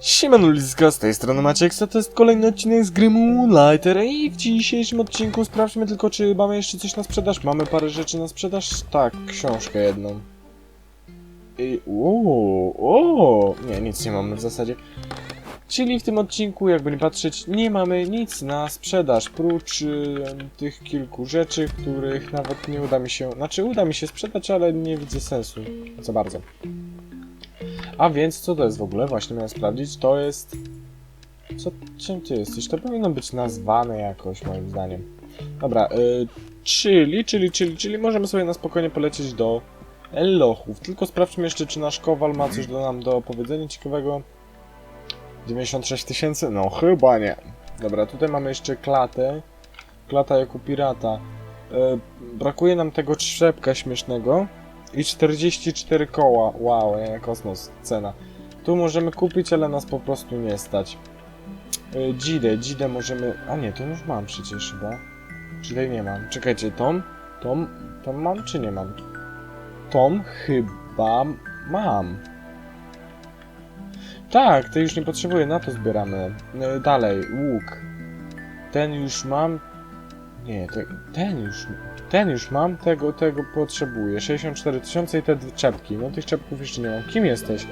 Siemano Liska, z tej strony Maciek, to jest kolejny odcinek z gry Moonlighter i w dzisiejszym odcinku sprawdźmy tylko, czy mamy jeszcze coś na sprzedaż. Mamy parę rzeczy na sprzedaż? Tak, książkę jedną. I... O, o, nie, nic nie mamy w zasadzie. Czyli w tym odcinku, jakby nie patrzeć, nie mamy nic na sprzedaż, prócz y, tych kilku rzeczy, których nawet nie uda mi się... Znaczy, uda mi się sprzedać, ale nie widzę sensu za bardzo. A więc, co to jest w ogóle? Właśnie miałem sprawdzić. To jest... Co, czym ty jesteś? To powinno być nazwane jakoś, moim zdaniem. Dobra, y, czyli, czyli, czyli, czyli możemy sobie na spokojnie polecieć do Elochów. Tylko sprawdźmy jeszcze, czy nasz Kowal ma coś do nam do powiedzenia ciekawego. 96 tysięcy? No, chyba nie. Dobra, tutaj mamy jeszcze klatę. Klata jako pirata. Y, brakuje nam tego trzepka śmiesznego. I 44 koła. Wow, kosmos, cena. Tu możemy kupić, ale nas po prostu nie stać. Dzidę, Dzidę możemy... A nie, to już mam przecież chyba. Dzidę nie mam. Czekajcie, Tom? Tom? Tom mam czy nie mam? Tom chyba mam. Tak, to już nie potrzebuję, na to zbieramy. Yy, dalej, łuk. Ten już mam. Nie, te, ten już. Ten już mam, tego, tego potrzebuję. 64 tysiące i te dwie czepki. No tych czepków jeszcze nie mam. Kim jesteś?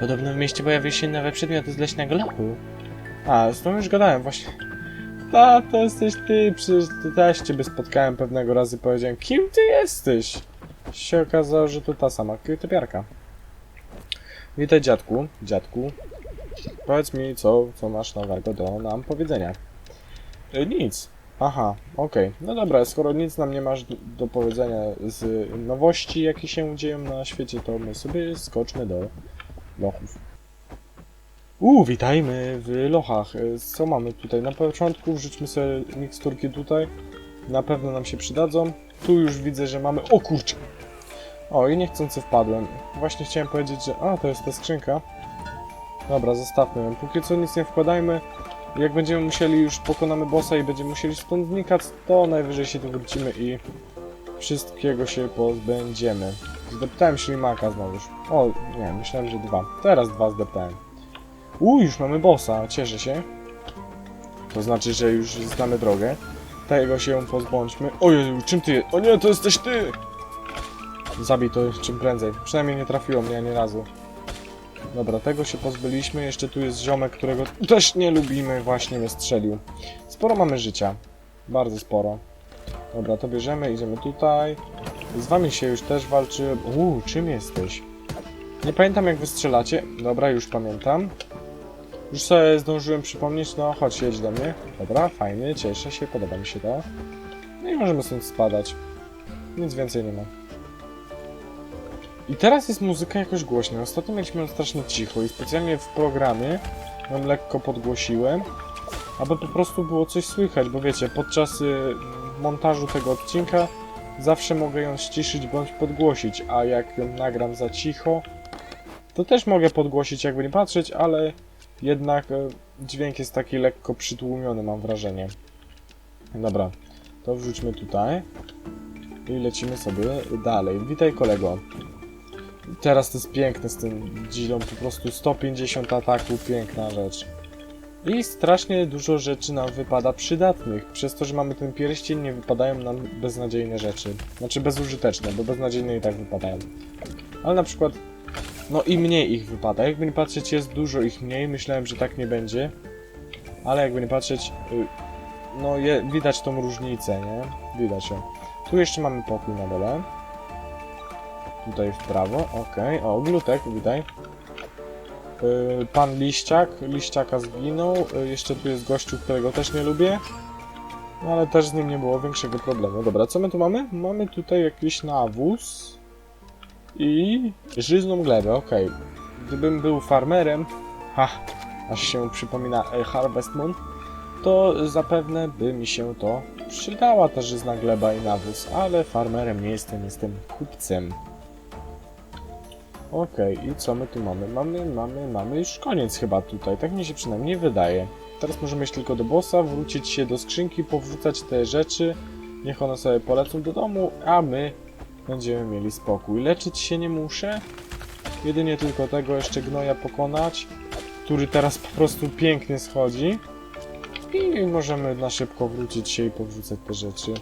Podobno w mieście pojawiły się nowe przedmioty z leśnego lochu. A, z tą już gadałem właśnie. A, to jesteś ty, przecież ty też ciebie spotkałem pewnego razu i powiedziałem, kim ty jesteś? Się okazało, że to ta sama typiarka. Witaj dziadku, dziadku. Powiedz mi, co, co masz nowego do nam powiedzenia. E, nic. Aha, okej. No dobra, skoro nic nam nie masz do, powiedzenia z nowości, jakie się dzieją na świecie, to my sobie skoczmy do lochów. Uuu, witajmy w lochach. Co mamy tutaj? Na początku wrzućmy sobie miksturki tutaj. Na pewno nam się przydadzą. Tu już widzę, że mamy... O kurczę! O, i niechcący wpadłem. Właśnie chciałem powiedzieć, że... A, to jest ta skrzynka. Dobra, zostawmy ją. Póki co nic nie wkładajmy. Jak będziemy musieli, już pokonamy bossa i będziemy musieli stąd to najwyżej się tu wrócimy i wszystkiego się pozbędziemy. Zdeptałem ślimaka znowuż. O, nie, myślałem, że dwa. Teraz dwa zdeptałem. Uuu, już mamy bossa, cieszę się. To znaczy, że już znamy drogę. Tego się pozbądźmy. Ojej, czym ty. O nie, to jesteś ty! Zabij to czym prędzej. Przynajmniej nie trafiło mnie ani razu. Dobra, tego się pozbyliśmy. Jeszcze tu jest ziomek, którego też nie lubimy. Właśnie mnie strzelił. Sporo mamy życia. Bardzo sporo. Dobra, to bierzemy, idziemy tutaj. Z wami się już też walczy. Uuu, czym jesteś? Nie pamiętam jak wy strzelacie. Dobra, już pamiętam. Już sobie zdążyłem przypomnieć. No, chodź, jedź do mnie. Dobra, fajnie, cieszę się, podoba mi się to. No i możemy stąd spadać. Nic więcej nie ma. I teraz jest muzyka jakoś głośna. Ostatnio mieliśmy strasznie cicho i specjalnie w programie ją lekko podgłosiłem, aby po prostu było coś słychać, bo wiecie, podczas y, montażu tego odcinka zawsze mogę ją ściszyć bądź podgłosić, a jak ją nagram za cicho, to też mogę podgłosić, jakby nie patrzeć, ale jednak y, dźwięk jest taki lekko przytłumiony, mam wrażenie. Dobra, to wrzućmy tutaj i lecimy sobie dalej. Witaj kolego. Teraz to jest piękne z tym dzilą, po prostu 150 ataku, piękna rzecz. I strasznie dużo rzeczy nam wypada przydatnych. Przez to, że mamy ten pierścień, nie wypadają nam beznadziejne rzeczy. Znaczy bezużyteczne, bo beznadziejne i tak wypadają. Ale na przykład, no i mniej ich wypada. Jakby nie patrzeć, jest dużo ich mniej. Myślałem, że tak nie będzie. Ale jakby nie patrzeć, y, no je, widać tą różnicę, nie? Widać ją. Tu jeszcze mamy pokój na dole. Tutaj w prawo, okej. O, glutek. Yy, pan Liściak, Liściaka zginął. Yy, jeszcze tu jest gościu, którego też nie lubię. No ale też z nim nie było większego problemu. Dobra, co my tu mamy? Mamy tutaj jakiś nawóz. I żyzną glebę, okej. Gdybym był farmerem, ha, aż się przypomina e, Harvest Moon, to zapewne by mi się to przydała ta żyzna gleba i nawóz, ale farmerem nie jestem, jestem kupcem. Okej, i co my tu mamy? Mamy, mamy, mamy już koniec chyba tutaj, tak mi się przynajmniej wydaje. Teraz możemy iść tylko do bossa, wrócić się do skrzynki, powrzucać te rzeczy, niech one sobie polecą do domu, a my będziemy mieli spokój. Leczyć się nie muszę, jedynie tylko tego jeszcze gnoja pokonać. który teraz po prostu pięknie schodzi. I możemy na szybko wrócić się i powrzucać te rzeczy.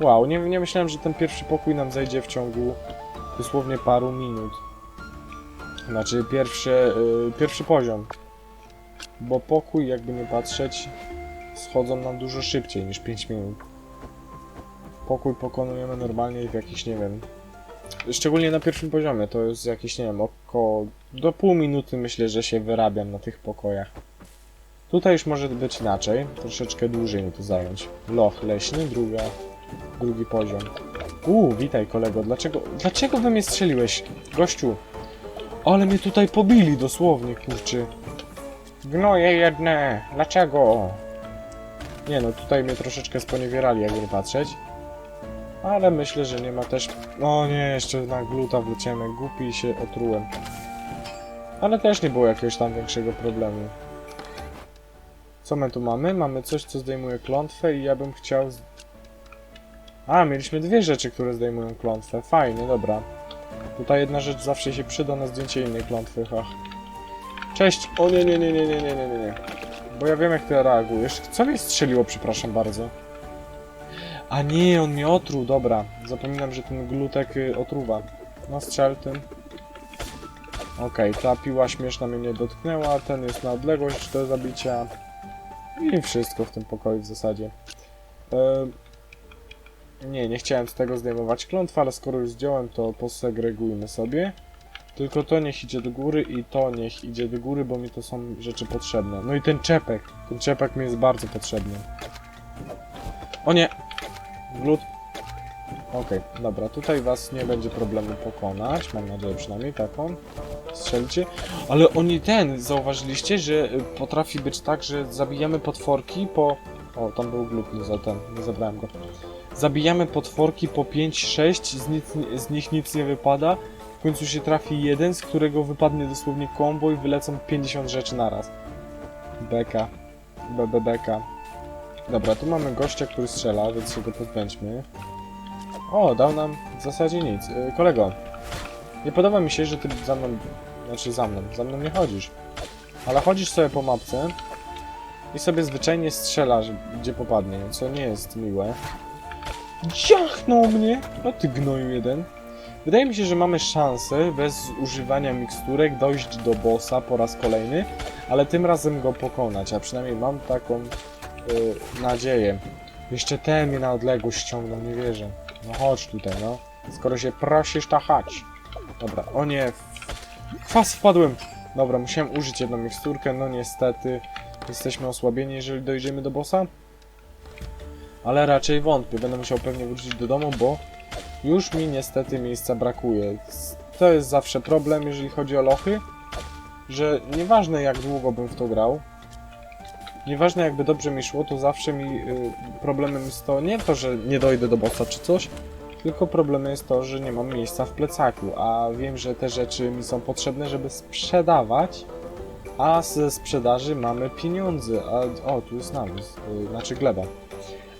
Wow, nie, nie myślałem, że ten pierwszy pokój nam zajdzie w ciągu dosłownie paru minut. Znaczy pierwszy, y, pierwszy poziom. Bo pokój, jakby nie patrzeć, schodzą nam dużo szybciej niż 5 minut. Pokój pokonujemy normalnie w jakiś, nie wiem... Szczególnie na pierwszym poziomie, to jest jakieś, nie wiem, około... Do pół minuty myślę, że się wyrabiam na tych pokojach. Tutaj już może być inaczej, troszeczkę dłużej mi to zająć. Loch leśny, druga, drugi poziom. Uuu, witaj kolego, dlaczego, dlaczego we mnie strzeliłeś? Gościu, ale mnie tutaj pobili dosłownie, kurczy. Gnoje jedne, dlaczego? Nie no, tutaj mnie troszeczkę sponiewierali, jakby patrzeć. Ale myślę, że nie ma też... O nie, jeszcze na gluta wleciałem głupi się otrułem. Ale też nie było jakiegoś tam większego problemu. Co my tu mamy? Mamy coś, co zdejmuje klątwę i ja bym chciał... Z... A, mieliśmy dwie rzeczy, które zdejmują klątwę. Fajnie, dobra. Tutaj jedna rzecz zawsze się przyda na zdjęcie innej klątwy, ha. Cześć! O nie, nie, nie, nie, nie, nie, nie, nie. Bo ja wiem jak ty reagujesz. Co mnie strzeliło, przepraszam bardzo. A nie, on mnie otruł, dobra. Zapominam, że ten glutek y, otruwa. No strzel tym. Okej, okay, ta piła śmieszna mnie nie dotknęła, ten jest na odległość do zabicia. I wszystko w tym pokoju w zasadzie. Yy, nie, nie chciałem z tego zdejmować klątwa, ale skoro już zdjąłem, to posegregujmy sobie. Tylko to niech idzie do góry i to niech idzie do góry, bo mi to są rzeczy potrzebne. No i ten czepek. Ten czepek mi jest bardzo potrzebny. O nie! Glut. Okej, dobra, tutaj was nie będzie problemu pokonać. Mam nadzieję przynajmniej taką. Strzelcie. Ale oni ten, zauważyliście, że potrafi być tak, że zabijamy potworki po... O, tam był glut, nie za ten, nie zabrałem go. Zabijamy potworki po 5-6, z, z nich nic nie wypada. W końcu się trafi jeden, z którego wypadnie dosłownie combo i wylecą 50 rzeczy naraz. Beka. BB beka. Dobra, tu mamy gościa, który strzela, więc się go. O, dał nam w zasadzie nic. Yy, kolego, nie podoba mi się, że ty za mną... Znaczy za mną, za mną nie chodzisz. Ale chodzisz sobie po mapce i sobie zwyczajnie strzelasz, gdzie popadnie, co nie jest miłe. Dziachnął mnie! No ty gnoju jeden. Wydaje mi się, że mamy szansę bez używania miksturek dojść do bossa po raz kolejny, ale tym razem go pokonać, a przynajmniej mam taką y, nadzieję. Jeszcze ten mnie na odległość ściągnął, nie wierzę. No chodź tutaj, no. Skoro się prosisz, to chodź. Dobra, o nie. Kwas wpadłem. Dobra, musiałem użyć jedną miksturkę, no niestety. Jesteśmy osłabieni, jeżeli dojdziemy do bossa. Ale raczej wątpię, będę musiał pewnie wrócić do domu, bo już mi niestety miejsca brakuje. To jest zawsze problem, jeżeli chodzi o lochy, że nieważne jak długo bym w to grał, nieważne jakby dobrze mi szło, to zawsze mi y, problemem jest to nie to, że nie dojdę do bossa czy coś, tylko problemem jest to, że nie mam miejsca w plecaku, a wiem, że te rzeczy mi są potrzebne, żeby sprzedawać, a ze sprzedaży mamy pieniądze, a o, tu jest nawóz, y, znaczy gleba.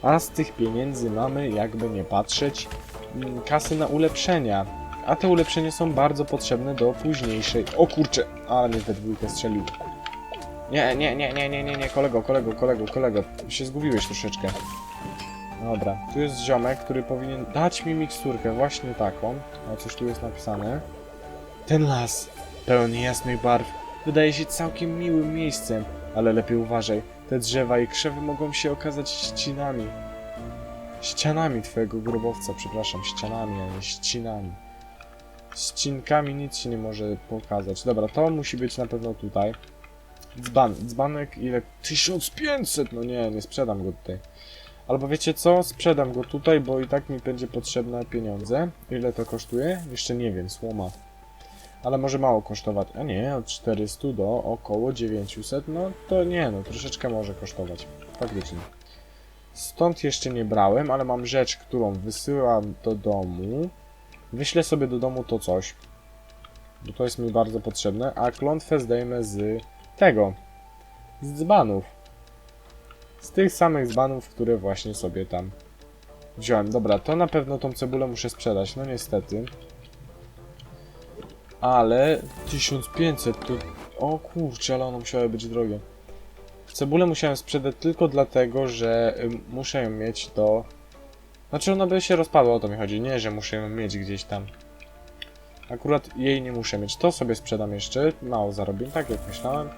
A z tych pieniędzy mamy, jakby nie patrzeć, mm, kasy na ulepszenia. A te ulepszenia są bardzo potrzebne do późniejszej. O kurczę, ale mnie we dwójkę strzelił. Nie, nie, nie, nie, nie, nie, nie, kolego, kolego, kolego, kolego. Się zgubiłeś troszeczkę. Dobra, tu jest ziomek, który powinien dać mi miksturkę, właśnie taką. O, coś tu jest napisane. Ten las, pełen jasnych barw, wydaje się całkiem miłym miejscem, ale lepiej uważaj. Te drzewa i krzewy mogą się okazać ścinami. Ścianami twojego grobowca, przepraszam, ścianami, a nie ścinami. Ścinkami nic się nie może pokazać. Dobra, to musi być na pewno tutaj. Dzban, dzbanek ile? 1500! No nie, nie sprzedam go tutaj. Albo wiecie co? Sprzedam go tutaj, bo i tak mi będzie potrzebne pieniądze. Ile to kosztuje? Jeszcze nie wiem, słoma. Ale może mało kosztować. A nie, od 400 do około 900. No to nie, no troszeczkę może kosztować. Faktycznie. Stąd jeszcze nie brałem, ale mam rzecz, którą wysyłam do domu. Wyślę sobie do domu to coś. Bo to jest mi bardzo potrzebne. A klątwę zdejmę z tego. Z dzbanów. Z tych samych dzbanów, które właśnie sobie tam wziąłem. Dobra, to na pewno tą cebulę muszę sprzedać. No niestety. Ale 1500 to O kurczę, ale one musiały być drogie. Cebulę musiałem sprzedać tylko dlatego, że muszę ją mieć do... Znaczy ona by się rozpadła, o to mi chodzi. Nie, że muszę ją mieć gdzieś tam. Akurat jej nie muszę mieć. To sobie sprzedam jeszcze. Mało zarobię, tak jak myślałem.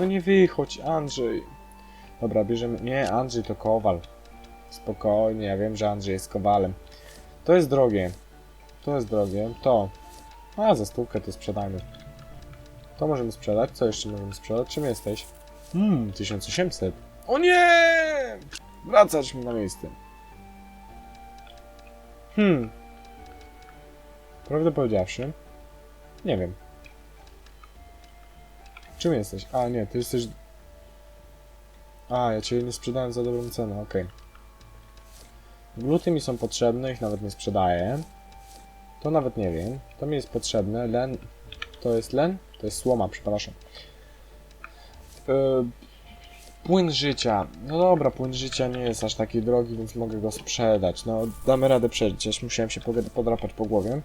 No nie wychodź, Andrzej. Dobra, bierzemy... Nie, Andrzej to kowal. Spokojnie, ja wiem, że Andrzej jest kowalem. To jest drogie. To jest drogie. To. A, za stówkę to sprzedajmy. To możemy sprzedać. Co jeszcze możemy sprzedać? Czym jesteś? Hmm, 1800. O nie! Wracać mi na miejsce. Hmm. Prawdę powiedziawszy, nie wiem. Czym jesteś? A, nie, ty jesteś... A, ja cię nie sprzedałem za dobrą cenę, okej. Gluty mi są potrzebne, ich nawet nie sprzedaję. To nawet nie wiem. To mi jest potrzebne. Len... To jest len? To jest słoma, przepraszam. Yy, płyn życia. No dobra, płyn życia nie jest aż taki drogi, więc mogę go sprzedać. No, damy radę przeżyć. Musiałem się podrapać po głowie.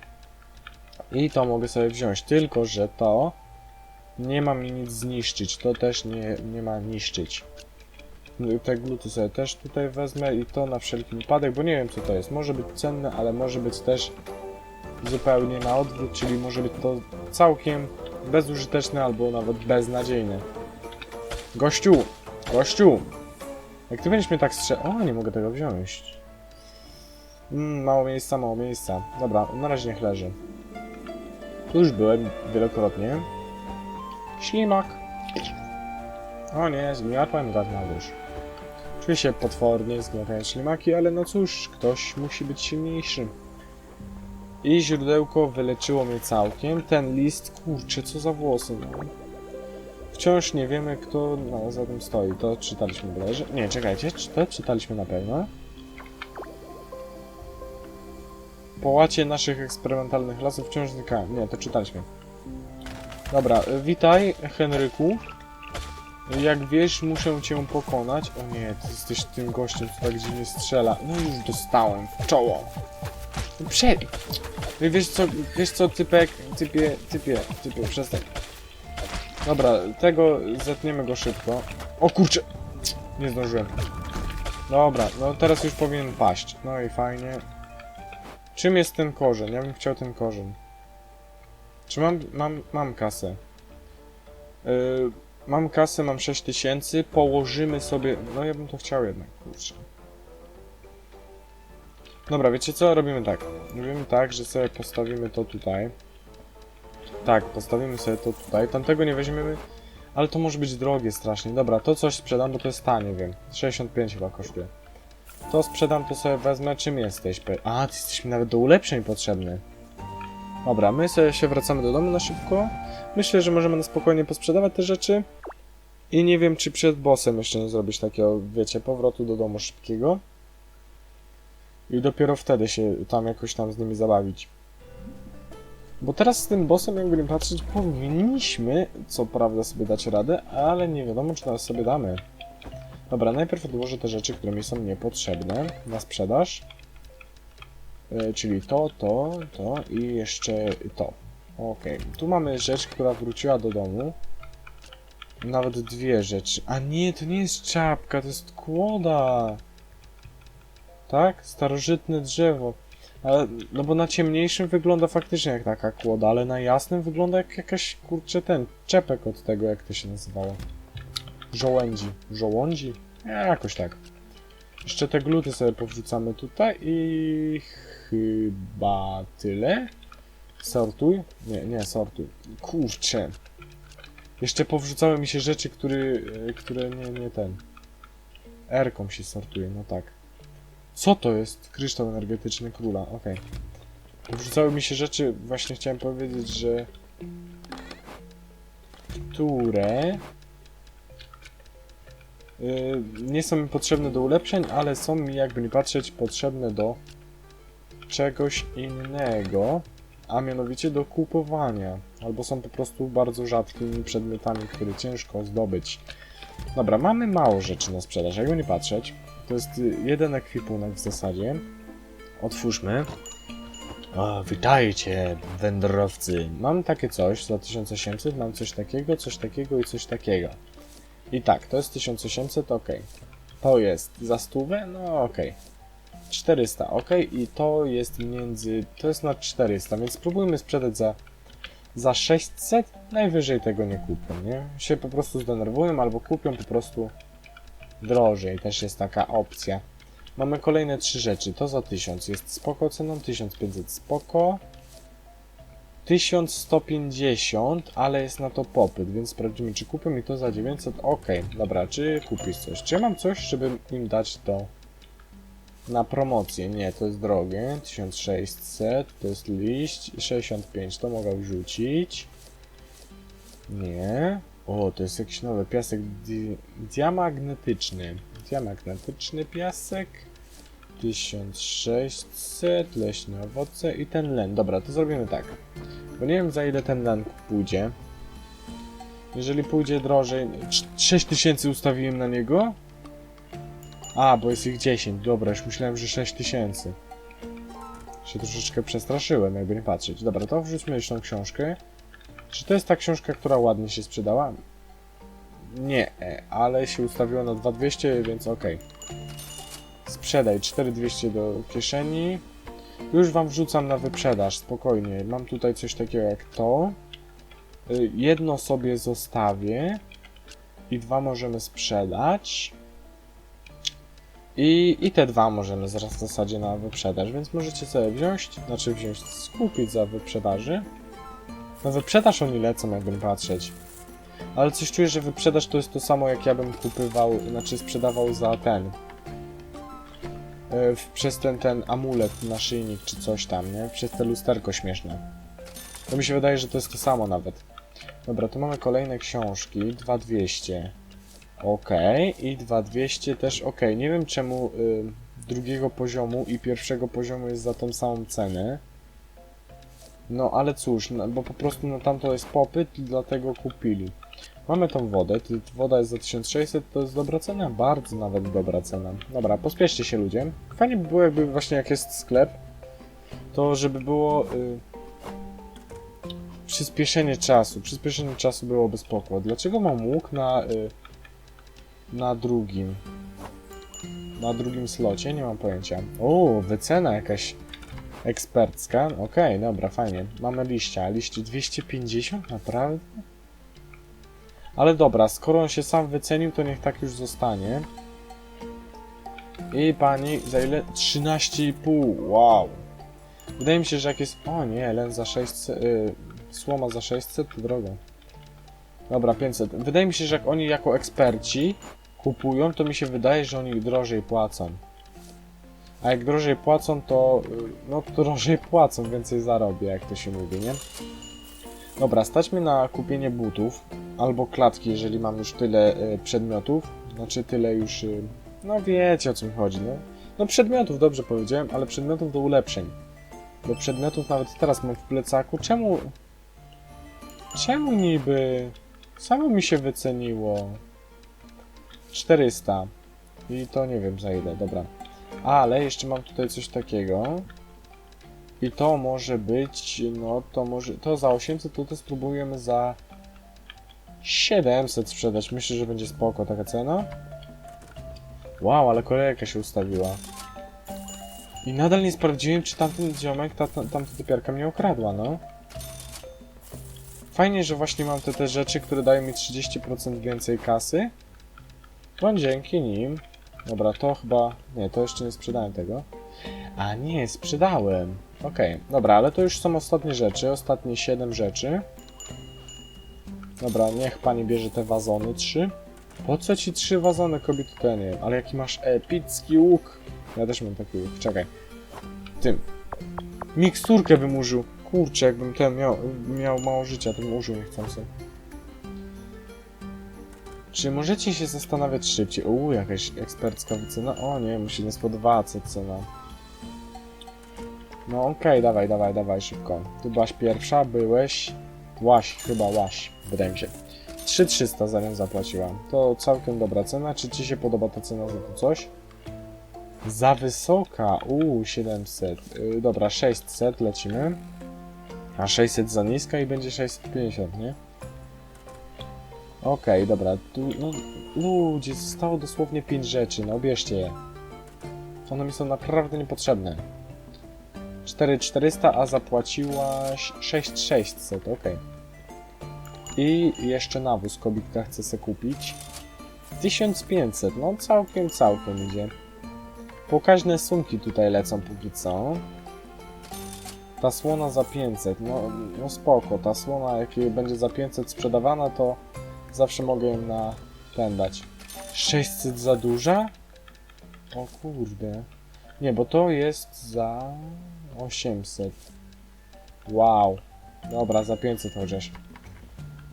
I to mogę sobie wziąć. Tylko, że to nie ma mi nic zniszczyć. To też nie, nie ma niszczyć. Te gluty sobie też tutaj wezmę i to na wszelki wypadek, bo nie wiem co to jest. Może być cenne, ale może być też zupełnie na odwrót, czyli może być to całkiem bezużyteczne albo nawet beznadziejne. Gościu! Gościu! Jak ty będziesz mnie tak strze... O, nie mogę tego wziąć. Mm, mało miejsca, mało miejsca. Dobra, na razie niech leży. Tu już byłem wielokrotnie. Ślimak. O nie, zgniatłem gad na dusz. Czuję się potwornie, zgniatając ślimaki, ale no cóż, ktoś musi być silniejszy. I źródełko wyleczyło mnie całkiem. Ten list, kurczę, co za włosy, no. Wciąż nie wiemy, kto za tym stoi. To czytaliśmy bodajże. Nie, czekajcie, czy to czytaliśmy na pewno? Połacie naszych eksperymentalnych lasów wciąż znikają. Nie, to czytaliśmy. Dobra, y, witaj, Henryku. Jak wiesz, muszę cię pokonać. O nie, ty jesteś tym gościem, co tak dziwnie strzela. No już dostałem w czoło. Prze... Wy Wiesz co, wiesz co, typek, typie, typie, typie, przestań. Dobra, tego zetniemy go szybko. O kurczę! Nie zdążyłem. Dobra, no teraz już powinien paść. No i fajnie. Czym jest ten korzeń? Ja bym chciał ten korzeń. Czy mam, mam, mam kasę? Yy, mam kasę, mam 6000, położymy sobie... No ja bym to chciał jednak, kurczę. Dobra, wiecie co? Robimy tak. Robimy tak, że sobie postawimy to tutaj. Tak, postawimy sobie to tutaj. Tamtego nie weźmiemy, ale to może być drogie strasznie. Dobra, to coś sprzedam, bo to jest tanie, wiem. 65 chyba kosztuje. To sprzedam, to sobie wezmę. Czym jesteś? A, ty jesteś mi nawet do ulepszeń potrzebny. Dobra, my sobie się wracamy do domu na szybko. Myślę, że możemy na spokojnie posprzedawać te rzeczy. I nie wiem, czy przed bossem jeszcze nie zrobić takiego, wiecie, powrotu do domu szybkiego. I dopiero wtedy się tam jakoś tam z nimi zabawić. Bo teraz z tym bossem, jakby nie patrzeć, powinniśmy, co prawda, sobie dać radę, ale nie wiadomo, czy teraz sobie damy. Dobra, najpierw odłożę te rzeczy, które mi są niepotrzebne na sprzedaż. E, czyli to, to, to i jeszcze to. Okej, tu mamy rzecz, która wróciła do domu. Nawet dwie rzeczy. A nie, to nie jest czapka, to jest kłoda. Tak? Starożytne drzewo. Ale, no bo na ciemniejszym wygląda faktycznie jak taka kłoda, ale na jasnym wygląda jak jakaś, kurczę, ten czepek od tego, jak to się nazywało. Żołędzi. Żołądzi? Jakoś tak. Jeszcze te gluty sobie powrzucamy tutaj i chyba tyle. Sortuj? Nie, nie, sortuj. Kurczę. Jeszcze powrzucały mi się rzeczy, który, które nie, nie ten. R-ką się sortuje, no tak. Co to jest? Kryształ energetyczny króla, okej. Wrzucały mi się rzeczy, właśnie chciałem powiedzieć, że... Które... Yy, nie są mi potrzebne do ulepszeń, ale są mi, jakby nie patrzeć, potrzebne do czegoś innego, a mianowicie do kupowania. Albo są po prostu bardzo rzadkimi przedmiotami, które ciężko zdobyć. Dobra, mamy mało rzeczy na sprzedaż, jakby nie patrzeć. To jest jeden ekwipunek w zasadzie. Otwórzmy. O, witajcie, wędrowcy. Mam takie coś za 1800, mam coś takiego, coś takiego i coś takiego. I tak, to jest 1800, ok. To jest za stówę, no ok. 400, ok. I to jest między, to jest na 400, więc spróbujmy sprzedać za, za 600. Najwyżej tego nie kupią, nie? Się po prostu zdenerwują albo kupią po prostu drożej. Też jest taka opcja. Mamy kolejne trzy rzeczy. To za 1000 jest spoko ceną, 1500 spoko. 1150, ale jest na to popyt, więc sprawdzimy, czy kupią mi to za 900. Ok, dobra, czy kupisz coś? Czy mam coś, żeby im dać to na promocję? Nie, to jest drogie. 1600, to jest liść. 65, to mogę wrzucić. Nie. O, to jest jakiś nowy piasek di diamagnetyczny. Diamagnetyczny piasek. 1600, leśne owoce i ten len. Dobra, to zrobimy tak. Bo nie wiem za ile ten len pójdzie. Jeżeli pójdzie drożej... cz- 6000 ustawiłem na niego? A, bo jest ich 10. Dobra, już myślałem, że 6000. Się troszeczkę przestraszyłem, jakby nie patrzeć. Dobra, to wrzućmy jeszcze tą książkę. Czy to jest ta książka, która ładnie się sprzedała? Nie, ale się ustawiło na 2200, więc okej. Sprzedaj 4200 do kieszeni. Już wam wrzucam na wyprzedaż, spokojnie. Mam tutaj coś takiego jak to. Y, Jedno sobie zostawię i dwa możemy sprzedać. I, I te dwa możemy zaraz w zasadzie na wyprzedaż, więc możecie sobie wziąć, znaczy wziąć, skupić za wyprzedaży. Na wyprzedaż oni lecą, jakby nie patrzeć. Ale coś czuję, że wyprzedaż to jest to samo, jak ja bym kupywał, znaczy sprzedawał za ten. w- przez ten, ten amulet, naszyjnik czy coś tam, nie? Przez te lusterko śmieszne. To mi się wydaje, że to jest to samo nawet. Dobra, tu mamy kolejne książki. 2200. Ok. I 2200 też ok. Nie wiem czemu y, drugiego poziomu i pierwszego poziomu jest za tą samą cenę. No ale cóż, no, bo po prostu na tamto jest popyt, dlatego kupili. Mamy tą wodę, woda jest za 1600, to jest dobra cena? Bardzo nawet dobra cena. Dobra, pospieszcie się ludzie. Fajnie by było jakby właśnie jak jest sklep, to żeby było y, przyspieszenie czasu. Przyspieszenie czasu byłoby spoko. Dlaczego mam łuk na, y, na drugim? Na drugim slocie? Nie mam pojęcia. O, wycena jakaś ekspercka. Okej, dobra, fajnie. Mamy liścia. Liści 250? Naprawdę? Ale dobra, skoro on się sam wycenił, to niech tak już zostanie. I pani za ile? 13,5. Wow. Wydaje mi się, że jak jest... O nie, len za 600... Y, słoma za 600 to drogo. Dobra, 500. Wydaje mi się, że jak oni jako eksperci kupują, to mi się wydaje, że oni drożej płacą. A jak drożej płacą, to... y, No, drożej płacą, więcej zarobię, jak to się mówi, nie? Dobra, stać mnie na kupienie butów albo klatki, jeżeli mam już tyle y, przedmiotów. Znaczy tyle już. Y, no wiecie o co mi chodzi, no. No przedmiotów, dobrze powiedziałem, ale przedmiotów do ulepszeń. Do przedmiotów nawet teraz mam w plecaku. Czemu. Czemu niby. Samo mi się wyceniło. 400. I to nie wiem za ile, dobra. Ale jeszcze mam tutaj coś takiego. I to może być, no to może, to za 800, to to spróbujemy za 700 sprzedać. Myślę, że będzie spoko taka cena. Wow, ale kolejka się ustawiła. I nadal nie sprawdziłem, czy tamten ziomek, ta, ta, tamta typiarka mnie okradła, no. Fajnie, że właśnie mam te, te rzeczy, które dają mi 30% więcej kasy. No dzięki nim. Dobra, to chyba... Nie, to jeszcze nie sprzedałem tego. A nie, sprzedałem. Okej, dobra, ale to już są ostatnie rzeczy, ostatnie 7 rzeczy. Dobra, niech pani bierze te wazony trzy. Po co ci trzy wazony, kobieto, to ja nie wiem, ale jaki masz epicki łuk. Ja też mam taki łuk, czekaj. Tym. Miksturkę bym użył. Kurczę, jakbym ten miał, miał mało życia, to bym użył niechcący. Czy możecie się zastanawiać szybciej? Uuu, jakaś ekspercka wycena. O nie, musi nie spodobała co cena. No okej, dawaj, dawaj, dawaj, szybko. Ty byłaś pierwsza, byłeś... Łaś, chyba łaś, wydaje mi się. 3300 za nią zapłaciłam. To całkiem dobra cena. Czy ci się podoba ta cena za to coś? Za wysoka. Uuu, 700. Yy, dobra, 600 lecimy. A 600 za niska i będzie 650, nie? Okej, dobra. Tu, no, ludzie, zostało dosłownie 5 rzeczy. No, bierzcie je. One mi są naprawdę niepotrzebne. 4400, a zapłaciłaś 6600, okej. I jeszcze nawóz kobitka chce se kupić. 1500, no całkiem, całkiem idzie. Pokaźne sumki tutaj lecą póki co. Ta słona za 500, no, no spoko. Ta słona jak będzie za 500 sprzedawana, to zawsze mogę ją na ten dać. 600 za duża? O kurde. Nie, bo to jest za 800. Wow. Dobra, za 500 chociaż.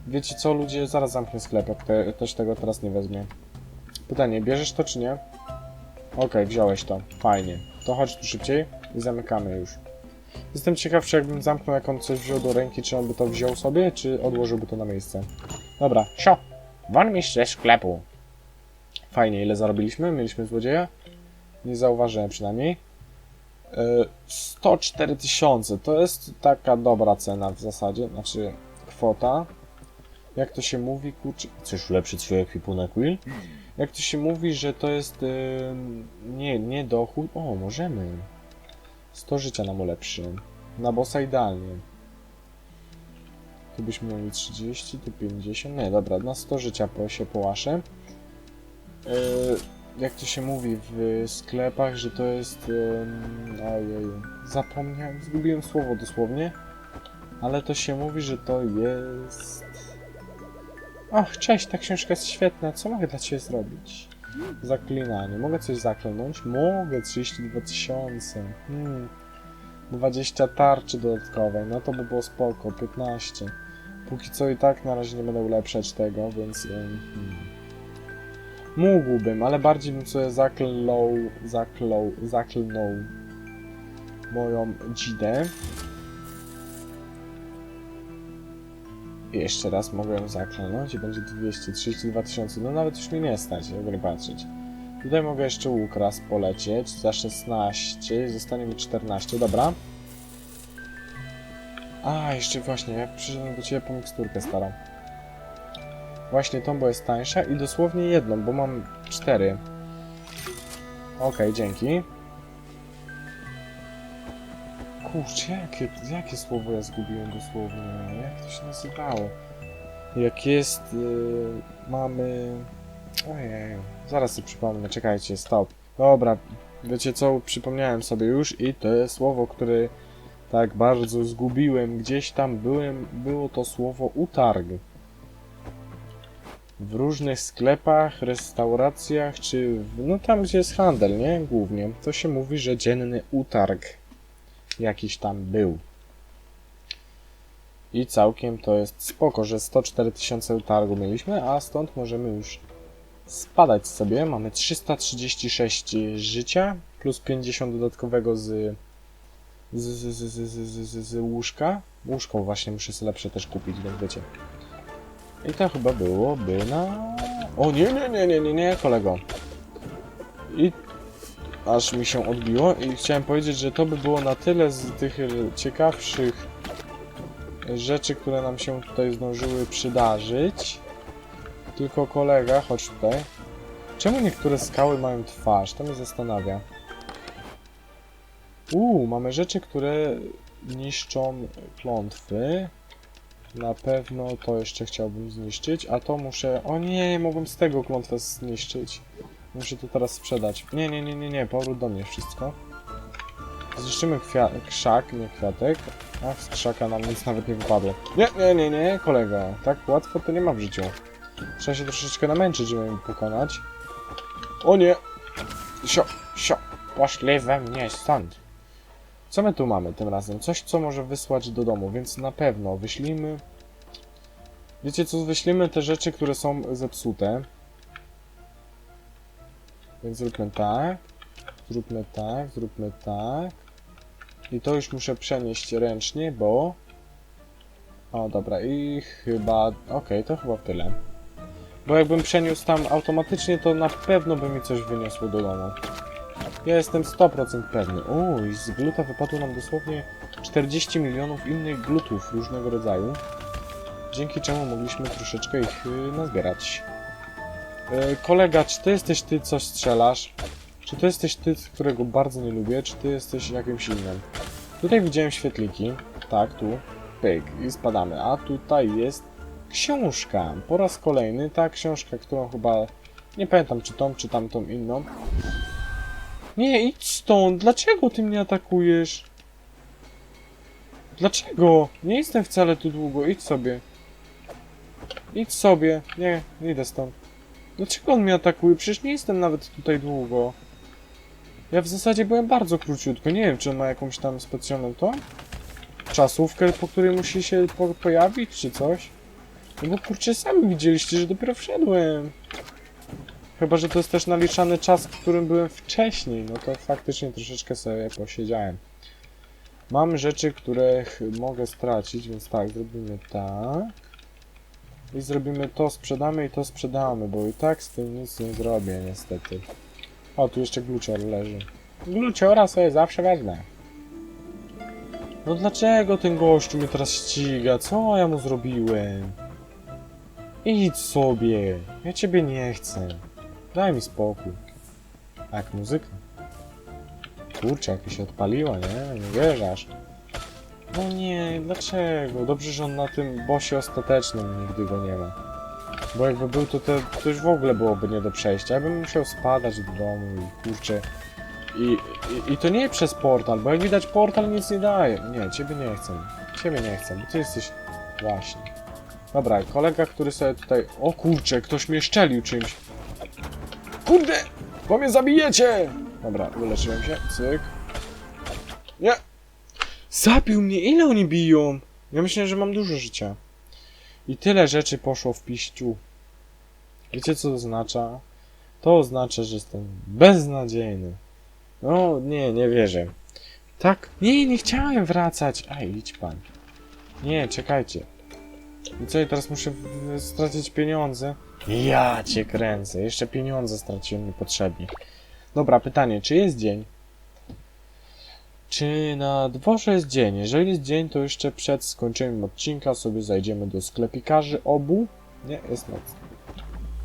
Wiecie co, ludzie, zaraz zamknę sklep, jak te, też tego teraz nie wezmę. Pytanie, bierzesz to czy nie? Okej, wziąłeś to. Fajnie. To chodź tu szybciej i zamykamy już. Jestem ciekaw, czy jakbym zamknął, jak on coś wziął do ręki, czy on by to wziął sobie, czy odłożyłby to na miejsce. Dobra, sio! Mi ze sklepu. Fajnie, ile zarobiliśmy? Mieliśmy złodzieja? Nie zauważyłem przynajmniej. Yy, 104 tysiące, to jest taka dobra cena w zasadzie, znaczy kwota. Jak to się mówi, kurczę... Chcesz ulepszyć swój ekwipunek, Will? Jak to się mówi, że to jest... Yy, nie, nie dochód... O, możemy. 100 życia nam ulepszy. Na bossa idealnie. Tu byśmy mieli 30, tu 50. Nie, dobra, na 100 życia się połaszę. Yy, jak to się mówi w sklepach, że to jest... Yy, ojej, zapomniałem, zgubiłem słowo dosłownie. Ale to się mówi, że to jest... Ach, cześć, ta książka jest świetna, co mogę dla Ciebie zrobić? Zaklinanie. Mogę coś zaklęnąć? Mogę, 32 tysiące. Hmm. 20 tarczy dodatkowej, no to by było spoko, 15. Póki co i tak na razie nie będę ulepszać tego, więc... Hmm. Mógłbym, ale bardziej bym sobie zaklął, zaklął, zaklnął moją dzidę. I jeszcze raz mogę ją zaklnąć i będzie 232 tysiące. No nawet już mi nie stać, jakby patrzeć. Tutaj mogę jeszcze łuk raz polecieć za 16, zostanie mi 14, dobra. A, jeszcze właśnie, ja przyszedłem do Ciebie po miksturkę. Właśnie tą, bo jest tańsza i dosłownie jedną, bo mam cztery. Okej, dzięki. Kurczę, jakie, jakie słowo ja zgubiłem dosłownie? Jak to się nazywało? Jak jest... Yy, mamy... Ojej, zaraz sobie przypomnę, czekajcie, stop. Dobra, wiecie co, przypomniałem sobie już i to jest słowo, które tak bardzo zgubiłem. Gdzieś tam byłem, było to słowo utarg. W różnych sklepach, restauracjach, czy w, no tam gdzie jest handel, nie? Głównie. To się mówi, że dzienny utarg jakiś tam był. I całkiem to jest spoko, że 104 tysiące utargu mieliśmy, a stąd możemy już spadać sobie. Mamy 336 życia, plus 50 dodatkowego z, z, z, z, z, z, z, łóżka. Łóżko właśnie muszę sobie lepsze też kupić, jak wiecie. I to chyba byłoby na... O nie, nie, nie, nie, nie, nie, kolego. I aż mi się odbiło i chciałem powiedzieć, że to by było na tyle z tych ciekawszych rzeczy, które nam się tutaj zdążyły przydarzyć. Tylko kolega, chodź tutaj. Czemu niektóre skały mają twarz? To mnie zastanawia. Uuu, mamy rzeczy, które niszczą klątwy. Na pewno to jeszcze chciałbym zniszczyć, a to muszę... O nie, mogłem z tego klątwę zniszczyć. Muszę to teraz sprzedać. Nie, nie, nie, nie, nie, powrót do mnie wszystko. Zniszczymy krzak, nie kwiatek. A z krzaka nam nic nawet nie wypadło. Nie, nie, nie, nie, kolega. Tak łatwo to nie ma w życiu. Trzeba się troszeczkę namęczyć, żeby ją pokonać. O nie! Sio, sio, poszli we mnie stąd. Co my tu mamy tym razem? Coś, co może wysłać do domu, więc na pewno wyślimy... Wiecie co, wyślimy te rzeczy, które są zepsute. Więc zróbmy tak. Zróbmy tak, zróbmy tak. I to już muszę przenieść ręcznie, bo... O, dobra, i chyba... Okej, to chyba tyle. Bo jakbym przeniósł tam automatycznie, to na pewno by mi coś wyniosło do domu. Ja jestem 100% pewny. I z gluta wypadło nam dosłownie 40 milionów innych glutów różnego rodzaju. Dzięki czemu mogliśmy troszeczkę ich y, nazbierać. Y, kolega, czy to jesteś ty, co strzelasz? Czy to jesteś ty, którego bardzo nie lubię, czy ty jesteś jakimś innym? Tutaj widziałem świetliki. Tak, tu. Pyk. I spadamy. A tutaj jest książka. Po raz kolejny ta książka, którą chyba... Nie pamiętam, czy tą, czy tamtą inną. Nie, idź stąd! Dlaczego ty mnie atakujesz? Dlaczego? Nie jestem wcale tu długo, idź sobie. Idź sobie. Nie, nie idę stąd. Dlaczego on mnie atakuje? Przecież nie jestem nawet tutaj długo. Ja w zasadzie byłem bardzo króciutko. Nie wiem, czy on ma jakąś tam specjalną to? Czasówkę, po której musi się po pojawić, czy coś? No bo kurczę, sami widzieliście, że dopiero wszedłem. Chyba, że to jest też naliczany czas, w którym byłem wcześniej. No to faktycznie troszeczkę sobie posiedziałem. Mam rzeczy, które ch- mogę stracić, więc tak, zrobimy tak. I zrobimy to, sprzedamy i to sprzedamy, bo i tak z tym nic nie zrobię, niestety. O, tu jeszcze glucior leży. Gluciora sobie zawsze wezmę. No dlaczego ten gościu mnie teraz ściga? Co ja mu zrobiłem? Idź sobie. Ja ciebie nie chcę. Daj mi spokój. A jak muzyka? Kurczę, jak się odpaliła, nie? Nie wierzasz. No nie, dlaczego? Dobrze, że on na tym bosie ostatecznym nigdy go nie ma. Bo jakby był, to, to, to już w ogóle byłoby nie do przejścia. Ja bym musiał spadać do domu i kurczę. I, i, I to nie przez portal, bo jak widać portal nic nie daje. Nie, ciebie nie chcę. Ciebie nie chcę, bo ty jesteś... Właśnie. Dobra, kolega, który sobie tutaj... O kurczę, ktoś mnie szczelił czymś. Kurde! Bo mnie zabijecie! Dobra, uleczyłem się. Cyk. Nie! Zabił mnie! Ile oni biją? Ja myślę, że mam dużo życia. I tyle rzeczy poszło w piściu. Wiecie co to oznacza? To oznacza, że jestem beznadziejny. No, nie, nie wierzę. Tak? Nie, nie chciałem wracać. Aj, idź pan. Nie, czekajcie. I co, ja teraz muszę stracić pieniądze? Ja cię kręcę. Jeszcze pieniądze straciłem niepotrzebnie. Dobra, pytanie, czy jest dzień? Czy na dworze jest dzień? Jeżeli jest dzień, to jeszcze przed skończeniem odcinka sobie zajdziemy do sklepikarzy obu. Nie, jest noc.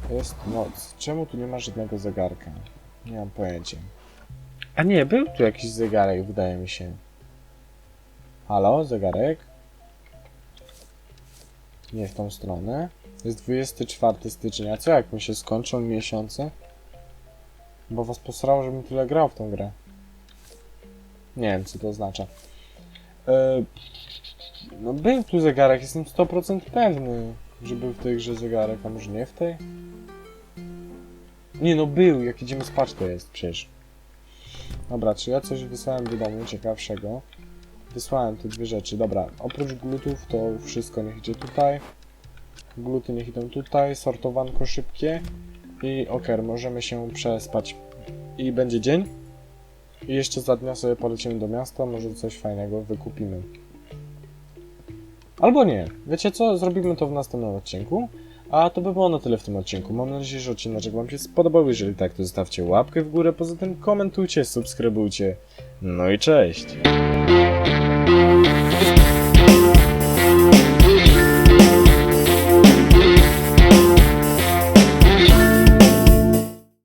Jest noc. Czemu tu nie ma żadnego zegarka? Nie mam pojęcia. A nie, był tu jakiś zegarek, wydaje mi się. Halo, zegarek? Nie w tą stronę. Jest 24 stycznia. A co jak mi się skończą miesiące? Bo was posrało, żebym tyle grał w tą grę. Nie wiem, co to oznacza. E, no był tu zegarek, jestem 100% pewny, że był w tej grze zegarek, a może nie w tej? Nie no, był, jak idziemy spać to jest przecież. Dobra, czy ja coś wysłałem do domu ciekawszego? Wysłałem te dwie rzeczy. Dobra, oprócz glutów to wszystko niech idzie tutaj. Gluty niech idą tutaj, sortowanko szybkie. I oker, możemy się przespać. I będzie dzień. I jeszcze za dnia sobie polecimy do miasta, może coś fajnego wykupimy. Albo nie. Wiecie co? Zrobimy to w następnym odcinku. A to by było na tyle w tym odcinku. Mam nadzieję, że odcinek Wam się spodobał. Jeżeli tak, to zostawcie łapkę w górę. Poza tym komentujcie, subskrybujcie. No i cześć!